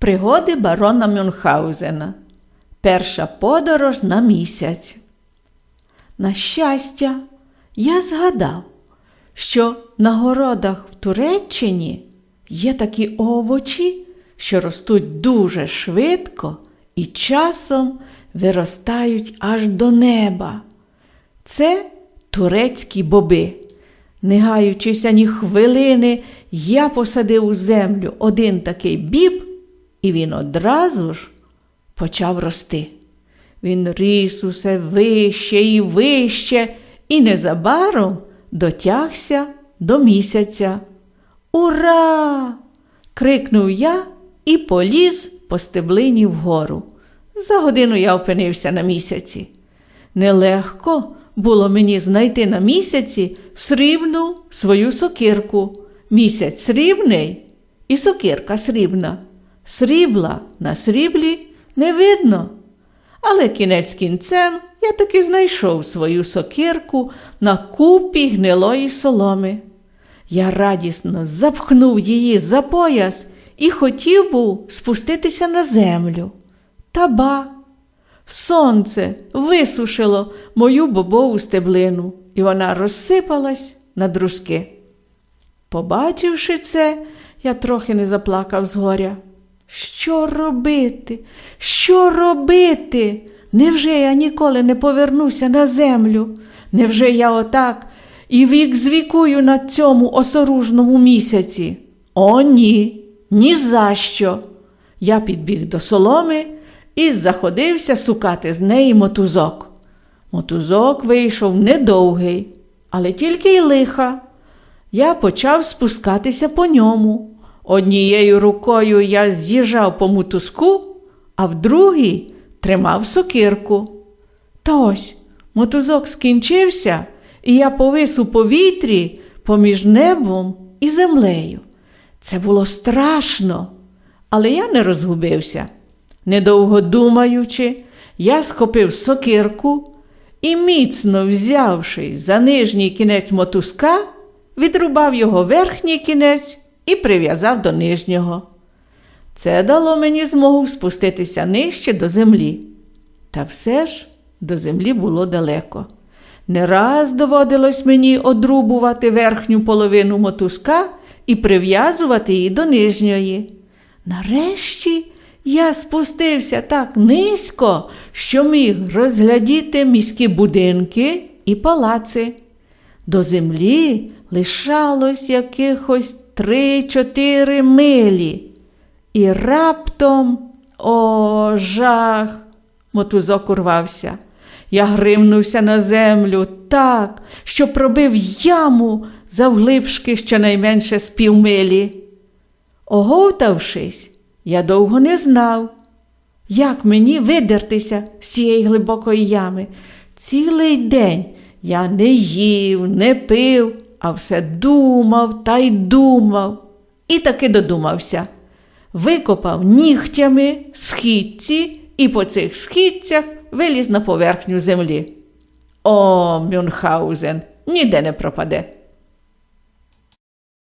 Пригоди барона Мюнхгаузена. Перша подорож на місяць. На щастя, я згадав, що на городах в Туреччині є такі овочі, що ростуть дуже швидко і часом виростають аж до неба. Це турецькі боби. Не гаючись ані хвилини, я посадив у землю один такий біб, і він одразу ж почав рости. Він ріс усе вище і вище, і незабаром дотягся до місяця. Ура! крикнув я і поліз по стеблині вгору. За годину я опинився на місяці. Нелегко було мені знайти на місяці срібну свою сокирку. Місяць срібний і сокирка срібна. Срібла на сріблі не видно. Але кінець кінцем я таки знайшов свою сокирку на купі гнилої соломи. Я радісно запхнув її за пояс і хотів був спуститися на землю. Та ба! Сонце висушило мою бобову стеблину, і вона розсипалась на друзки. Побачивши це, я трохи не заплакав з горя. Що робити? Що робити? Невже я ніколи не повернуся на землю? Невже я отак і вік звікую на цьому осоружному місяці? О, ні, ні за що. Я підбіг до соломи і заходився сукати з неї мотузок. Мотузок вийшов недовгий, але тільки й лиха. Я почав спускатися по ньому. Однією рукою я з'їжджав по мотузку, а в другій тримав сокирку. Та ось мотузок скінчився, і я повис у повітрі поміж небом і землею. Це було страшно, але я не розгубився. Недовго думаючи, я схопив сокирку і, міцно взявши за нижній кінець мотузка, відрубав його верхній кінець і прив'язав до нижнього. Це дало мені змогу спуститися нижче до землі. Та все ж до землі було далеко. Не раз доводилось мені одрубувати верхню половину мотузка і прив'язувати її до нижньої. Нарешті я спустився так низько, що міг розглядіти міські будинки і палаци. До землі лишалось якихось три-чотири милі. І раптом, о, жах, мотузок урвався. Я гримнувся на землю так, що пробив яму завглибшки щонайменше з півмилі. Оговтавшись, я довго не знав, як мені видертися з цієї глибокої ями. Цілий день я не їв, не пив, а все думав та й думав. І таки додумався. Викопав нігтями східці і по цих східцях виліз на поверхню землі. О, Мюнхгаузен, ніде не пропаде.